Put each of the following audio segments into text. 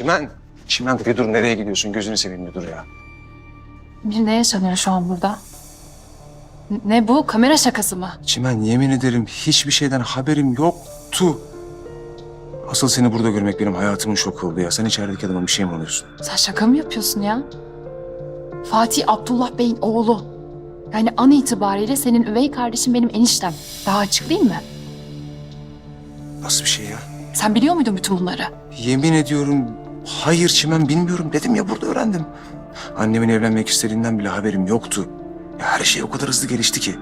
Çimen. Çimen bir dur nereye gidiyorsun? Gözünü seveyim bir dur ya. Bir ne yaşanıyor şu an burada? Ne bu? Kamera şakası mı? Çimen yemin ederim hiçbir şeyden haberim yoktu. Asıl seni burada görmek benim hayatımın şoku oldu ya. Sen içerideki adama bir şey mi oluyorsun? Sen şaka mı yapıyorsun ya? Fatih Abdullah Bey'in oğlu. Yani an itibariyle senin üvey kardeşin benim eniştem. Daha açıklayayım mı? Nasıl bir şey ya? Sen biliyor muydun bütün bunları? Yemin ediyorum hayır Çimen bilmiyorum dedim ya burada öğrendim. Annemin evlenmek istediğinden bile haberim yoktu. Ya her şey o kadar hızlı gelişti ki.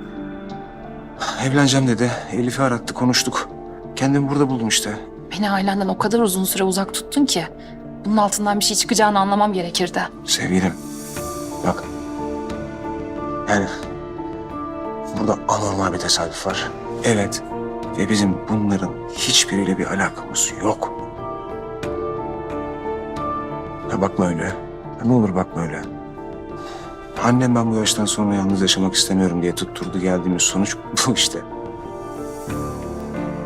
Evleneceğim dedi. Elif'i arattı konuştuk. Kendimi burada buldum işte. Beni ailenden o kadar uzun süre uzak tuttun ki. Bunun altından bir şey çıkacağını anlamam gerekirdi. Sevgilim bak yani burada anormal bir tesadüf var. Evet ve bizim bunların hiçbiriyle bir alakamız yok. Ya bakma öyle. Ya ne olur bakma öyle. Annem ben bu yaştan sonra yalnız yaşamak istemiyorum diye tutturdu geldiğimiz sonuç bu işte.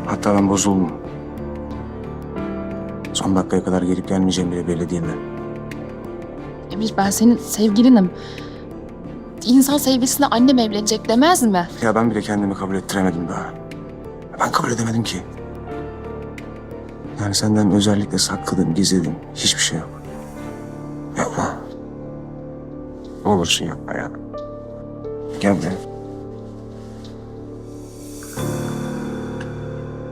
Hatta ben bozuldum. Son dakikaya kadar gelip gelmeyeceğim bile belli değil mi? Emir ben senin sevgilinim. İnsan sevgilisine annem evlenecek demez mi? Ya ben bile kendimi kabul ettiremedim daha. Ben kabul edemedim ki. Yani senden özellikle sakladığım, gizlediğim hiçbir şey yok. Ne olursun yapma ya. Gel buraya.